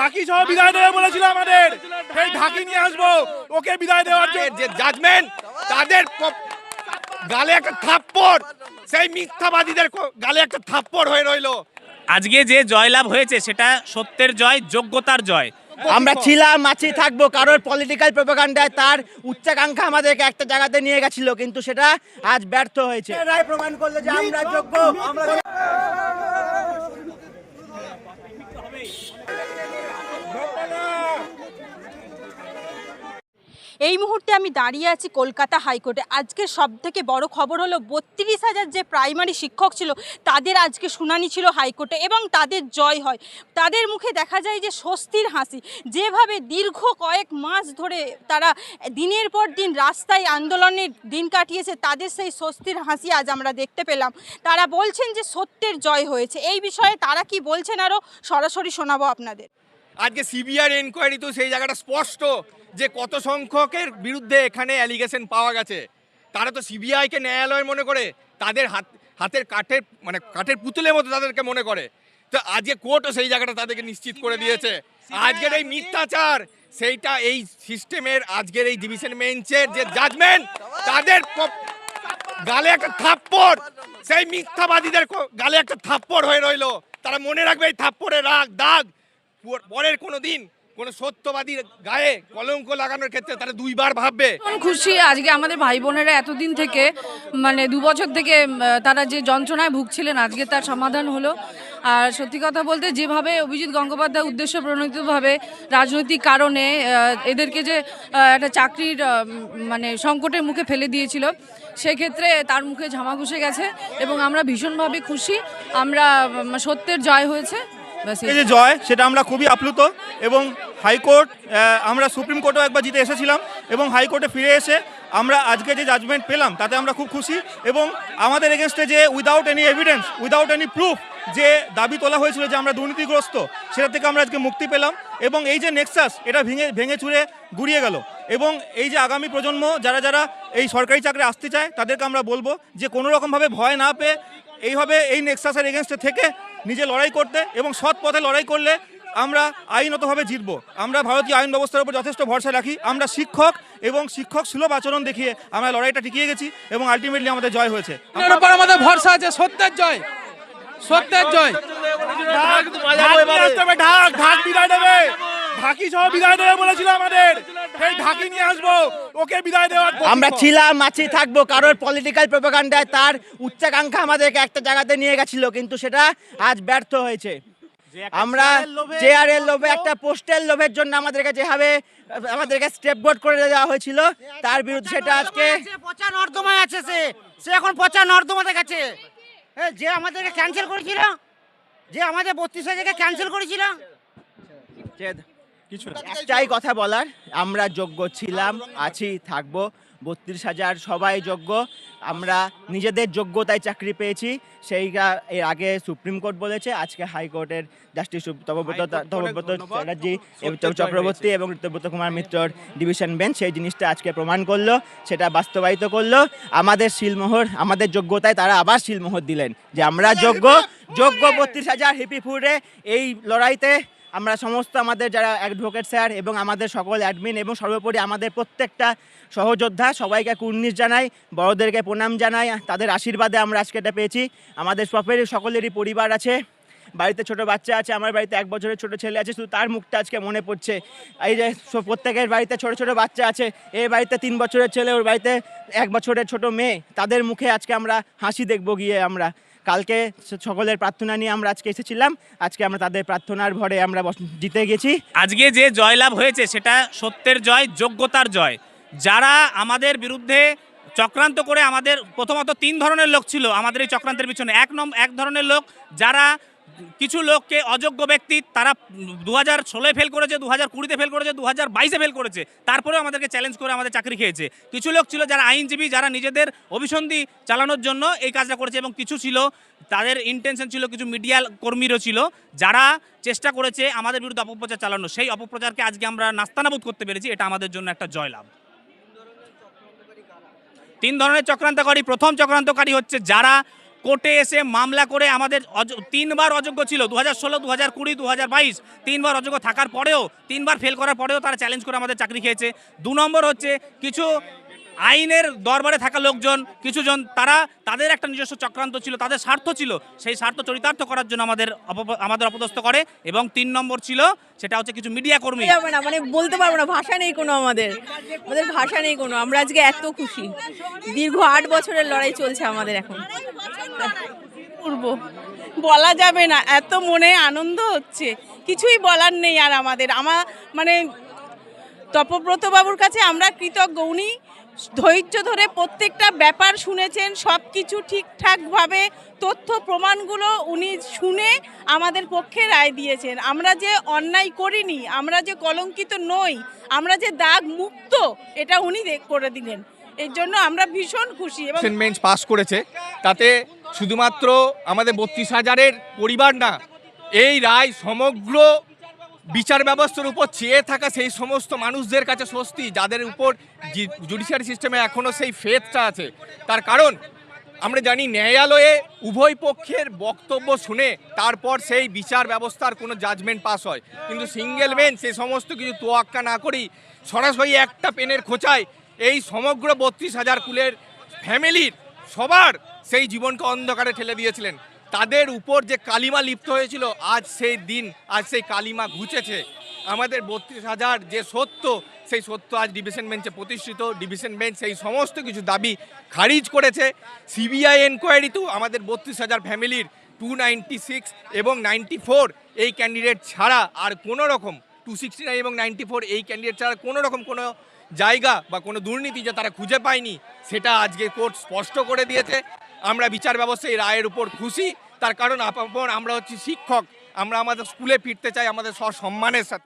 ঢাকি সহ বিদায় দেবে বলেছিল আমাদের। সেই ঢাকি নিয়ে আসব। ওকে বিদায় দেওয়ার জন্য। যে জাজমেন্ট তাদের গালে একটা থাপ্পড়। সেই মিথ্যাবাদীদের গালে একটা থাপ্পড় হয়ে রইল। আজকে যে জয়লাভ হয়েছে সেটা সত্যের জয় যোগ্যতার জয়। আমরা ছিলাম আছি থাকব। কারোর পলিটিক্যাল প্রোপাগান্ডায় তার উচ্চাকাঙ্ক্ষা আমাদেরকে একটা জায়গাতে নিয়ে গেছিল কিন্তু সেটা আজ ব্যর্থ হয়েছে। রায় প্রমাণ করলে যে আমরা যোগ্য এই মুহূর্তে আমি দাঁড়িয়ে আছি কলকাতা হাইকোর্টে। আজকে সব থেকে বড় খবর হলো, বত্রিশ হাজার যে প্রাইমারি শিক্ষক ছিল, তাদের আজকে শুনানি ছিল হাইকোর্টে এবং তাদের জয় হয়। তাদের মুখে দেখা যায় যে স্বস্তির হাসি। যেভাবে দীর্ঘ কয়েক মাস ধরে তারা দিনের পর দিন রাস্তায় আন্দোলনের দিন কাটিয়েছে, তাদের সেই স্বস্তির হাসি আজ আমরা দেখতে পেলাম। তারা বলছেন যে সত্যের জয় হয়েছে। এই বিষয়ে তারা কি বলছেন আরও সরাসরি শোনাবো আপনাদের। আজকে সিবিআর এনকোয়ারি তো সেই জায়গাটা স্পষ্ট। যে কত সংখ্যকের বিরুদ্ধে এখানে অ্যালিগেশন পাওয়া গেছে তারা তো সিবিআইকে ন্যায়ালয় মনে করে তাদের হাত হাতের কাঠের মানে কাঠের পুতুলের মতো তাদেরকে মনে করে। তো আজকে কোর্টও সেই জায়গাটা তাদেরকে নিশ্চিত করে দিয়েছে। আজকের এই মিথ্যাচার সেইটা এই সিস্টেমের আজকের এই ডিভিশন বেঞ্চের যে জাজমেন্ট তাদের গালে একটা থাপ্পড় সেই মিথ্যাবাদীদের গালে একটা থাপ্পড় হয়ে রইল। তারা মনে রাখবে এই থাপ্পড়ের রাগ দাগ পরের কোনো দিন কোনো সত্যবাদীর গায়ে কলঙ্ক লাগানোর ক্ষেত্রে তারা দুইবার ভাববে। খুশি আজকে আমাদের ভাই বোনেরা এতদিন থেকে মানে দু বছর থেকে তারা যে যন্ত্রণায় ভুগছিলেন আজকে তার সমাধান হলো। আর সত্যি কথা বলতে যেভাবে অভিজিৎ গঙ্গোপাধ্যায় উদ্দেশ্য প্রণোদিতভাবে রাজনৈতিক কারণে এদেরকে যে একটা চাকরির মানে সংকটের মুখে ফেলে দিয়েছিল সেক্ষেত্রে তার মুখে ঝামা ঘুষে গেছে এবং আমরা ভীষণভাবে খুশি। আমরা সত্যের জয় হয়েছে। এই যে জয় সেটা আমরা খুবই আপ্লুত এবং হাইকোর্ট আমরা সুপ্রিম কোর্টেও একবার জিতে এসেছিলাম এবং হাইকোর্টে ফিরে এসে আমরা আজকে যে জাজমেন্ট পেলাম, তাতে আমরা খুব খুশি এবং আমাদের এগেনস্টে যে without any evidence without any proof যে দাবি তোলা হয়েছিল যে আমরা দুর্নীতিগ্রস্ত, সেটা থেকে আমরা আজকে মুক্তি পেলাম এবং এই যে নেক্সাস এটা ভেঙে ভেঙে চুরে গুড়িয়ে গেল এবং এই যে আগামী প্রজন্ম যারা যারা এই সরকারি চাকরি আসতে চায়, তাদেরকে আমরা বলব যে কোনো রকমভাবে ভয় না পেয়ে, এইভাবে এই নেক্সাসের এগেনস্টে থেকে নিজে লড়াই করতে এবং সৎ পথে লড়াই করলে আমরা আইনতভাবে জিতবো। আমরা ভারতীয় আইন ব্যবস্থার উপর যথেষ্ট ভরসা রাখি। আমরা শিক্ষক এবং শিক্ষক সুলভ আচরণ দেখিয়ে আমরা লড়াইটা টিকিয়ে গেছি এবং আলটিমেটলি আমাদের জয় হয়েছে। আমাদের ভরসা আছে সত্যের জয়। সত্যের জয়। ঢাক ঢাক বিদায় দেবে। ঢাকি সহ বিদায় দেবে বলেছিল আমাদের। সেই ঢাকি নিয়ে আসব ওকে বিদায় দেওয়ার আমরা ছিলাম আছি থাকব। কারোর পলিটিক্যাল প্রোপাগান্ডায় তার উচ্চাকাঙ্ক্ষা আমাদেরকে একটা জায়গাতে নিয়ে গেছিল কিন্তু সেটা আজ ব্যর্থ হয়েছে। আমরা চেয়ারের লোভে একটা পোস্টের লোভের জন্য আমাদেরকে যেভাবে আমাদেরকে স্টেপ বোর্ড করে দেওয়া হয়েছিল। তার বিরুদ্ধে সেটা আজকে পচা নর্দমা আছে সে সে এখন পচা নর্দমাতে গেছে। হ্যাঁ যে আমাদেরকে ক্যান্সেল করেছিল যে আমাদের বত্রিশ হাজারকে ক্যান্সেল করেছিল। কিছু একটাই কথা বলার আমরা যোগ্য ছিলাম আছি থাকব। বত্রিশ হাজার সবাই যোগ্য। আমরা নিজেদের যোগ্যতায় চাকরি পেয়েছি। সেইটা এর আগে সুপ্রিম কোর্ট বলেছে আজকে হাইকোর্টের জাস্টিস তপব্রত তপব্রত চ্যাটার্জি চক্রবর্তী এবং ঋতব্রত কুমার মিত্রর ডিভিশন বেঞ্চ সেই জিনিসটা আজকে প্রমাণ করল সেটা বাস্তবায়িত করল। আমাদের শিলমোহর আমাদের যোগ্যতায় তারা আবার শিলমোহর দিলেন যে আমরা যোগ্য। যোগ্য বত্রিশ হাজার হিপিফুরে এই লড়াইতে আমরা সমস্ত আমাদের যারা অ্যাডভোকেট স্যার এবং আমাদের সকল অ্যাডমিন এবং সর্বোপরি আমাদের প্রত্যেকটা সহযোদ্ধা সবাইকে কুর্নিশ জানাই, বড়দেরকে প্রণাম জানাই, তাদের আশীর্বাদে আমরা আজকে এটা পেয়েছি। আমাদের সবেরই সকলেরই পরিবার আছে। বাড়িতে ছোট বাচ্চা আছে, আমার বাড়িতে এক বছরের ছোট ছেলে আছে, শুধু তার মুখটা আজকে মনে পড়ছে। এই যে প্রত্যেকের বাড়িতে ছোট ছোট বাচ্চা আছে এই বাড়িতে তিন বছরের ছেলে, ওর বাড়িতে এক বছরের ছোট মেয়ে, তাদের মুখে আজকে আমরা হাসি দেখব গিয়ে আমরা। কালকে সকলের প্রার্থনা নিয়ে আমরা আজকে এসেছিলাম, আজকে আমরা তাদের প্রার্থনার ভরে আমরা জিতে গেছি। আজকে যে জয়লাভ হয়েছে, সেটা সত্যের জয়, যোগ্যতার জয়। যারা আমাদের বিরুদ্ধে চক্রান্ত করে আমাদের, প্রথমত তিন ধরনের লোক ছিল আমাদের এই চক্রান্তের পিছনে। এক নম, এক ধরনের লোক, যারা কিছু লোককে অযোগ্য ব্যক্তি তারা দু হাজার ষোলোয় ফেল করেছে দু হাজার কুড়িতে ফেল করেছে দু হাজার বাইশে ফেল করেছে, তারপরেও আমাদেরকে চ্যালেঞ্জ করে আমাদের চাকরি খেয়েছে। কিছু লোক ছিল যারা আইনজীবী, যারা নিজেদের অভিসন্ধি চালানোর জন্য এই কাজটা করেছে এবং কিছু ছিল, তাদের ইন্টেনশন ছিল, কিছু মিডিয়া কর্মীরও ছিল, যারা চেষ্টা করেছে আমাদের বিরুদ্ধে অপপ্রচার চালানো। সেই অপপ্রচারকে আজকে আমরা নাস্তানাবুদ করতে পেরেছি, এটা আমাদের জন্য একটা জয়লাভ। তিন ধরনের চক্রান্তকারী, প্রথম চক্রান্তকারী হচ্ছে যারা কোর্টে এসে মামলা করে আমাদের তিনবার অযোগ্য ছিল দু হাজার ষোলো দু হাজার কুড়ি দু হাজার বাইশ, তিনবার অযোগ্য থাকার পরেও, তিনবার ফেল করার পরেও তারা চ্যালেঞ্জ করে আমাদের চাকরি খেয়েছে। দু নম্বর হচ্ছে কিছু আইনের দরবারে থাকা লোকজন কিছুজন তারা তাদের একটা নিজস্ব চক্রান্ত ছিল তাদের স্বার্থ ছিল। সেই স্বার্থ চরিতার্থ করার জন্য আমাদের আমাদের অপদস্থ করে এবং তিন নম্বর ছিল সেটা হচ্ছে কিছু মিডিয়া কর্মী। না মানে বলতে পারব না ভাষা নেই কোনো আমাদের। আমাদের ভাষা নেই কোনো আমরা আজকে এত খুশি। দীর্ঘ আট বছরের লড়াই চলছে আমাদের এখন। করব। বলা যাবে না এত মনে আনন্দ হচ্ছে। কিছুই বলার নেই আর আমাদের। আমার মানে তপব্রতবাবুর কাছে আমরা কৃতজ্ঞ উনি ধৈর্য ধরে প্রত্যেকটা ব্যাপার শুনেছেন সব কিছু ঠিকঠাকভাবে তথ্য প্রমাণগুলো উনি শুনে আমাদের পক্ষে রায় দিয়েছেন। আমরা যে অন্যায় করিনি, আমরা যে কলঙ্কিত নই, আমরা যে দাগ মুক্ত, এটা উনি করে দিলেন। এর জন্য আমরা ভীষণ খুশি এবং বেঞ্চ পাস করেছে। তাতে শুধুমাত্র আমাদের বত্রিশ হাজারের পরিবার না, এই রায় সমগ্র বিচার ব্যবস্থার উপর চেয়ে থাকা সেই সমস্ত মানুষদের কাছে স্বস্তি, যাদের উপর জুডিশিয়ারি সিস্টেমে এখনও সেই ফেথটা আছে। তার কারণ, আমরা জানি ন্যায়ালয়ে উভয় পক্ষের বক্তব্য শুনে তারপর সেই বিচার ব্যবস্থার কোনো জাজমেন্ট পাস হয়। কিন্তু সিঙ্গেল বেঞ্চ সেই সমস্ত কিছু তোয়াক্কা না করেই সরাসরি একটা পেনের খোঁচায় এই সমগ্র বত্রিশ হাজার কুলের ফ্যামিলির সবার সেই জীবনকে অন্ধকারে ঠেলে দিয়েছিলেন। তাদের উপর যে কালিমা লিপ্ত হয়েছিল, আজ সেই দিন, আজ সেই কালিমা ঘুচেছে। আমাদের বত্রিশ হাজার যে সত্য, সেই সত্য আজ ডিভিশন বেঞ্চে প্রতিষ্ঠিত। ডিভিশন বেঞ্চ সেই সমস্ত কিছু দাবি খারিজ করেছে। সিবিআই এনকোয়ারিতেও আমাদের বত্রিশ হাজার ফ্যামিলির টু নাইনটি সিক্স এবং নাইনটি ফোর এই ক্যান্ডিডেট ছাড়া আর কোনো রকম টু সিক্সটি নাইন এবং নাইনটি ফোর এই ক্যান্ডিডেট ছাড়া কোনো রকম কোনো জায়গা বা কোনো দুর্নীতি যে তারা খুঁজে পায়নি, সেটা আজকে কোর্ট স্পষ্ট করে দিয়েছে। আমরা বিচার ব্যবস্থায় রায়ের উপর খুশি। তার কারণ আমরা হচ্ছি শিক্ষক। আমরা আমাদের স্কুলে ফিরতে চাই, আমাদের সসম্মানের সাথে।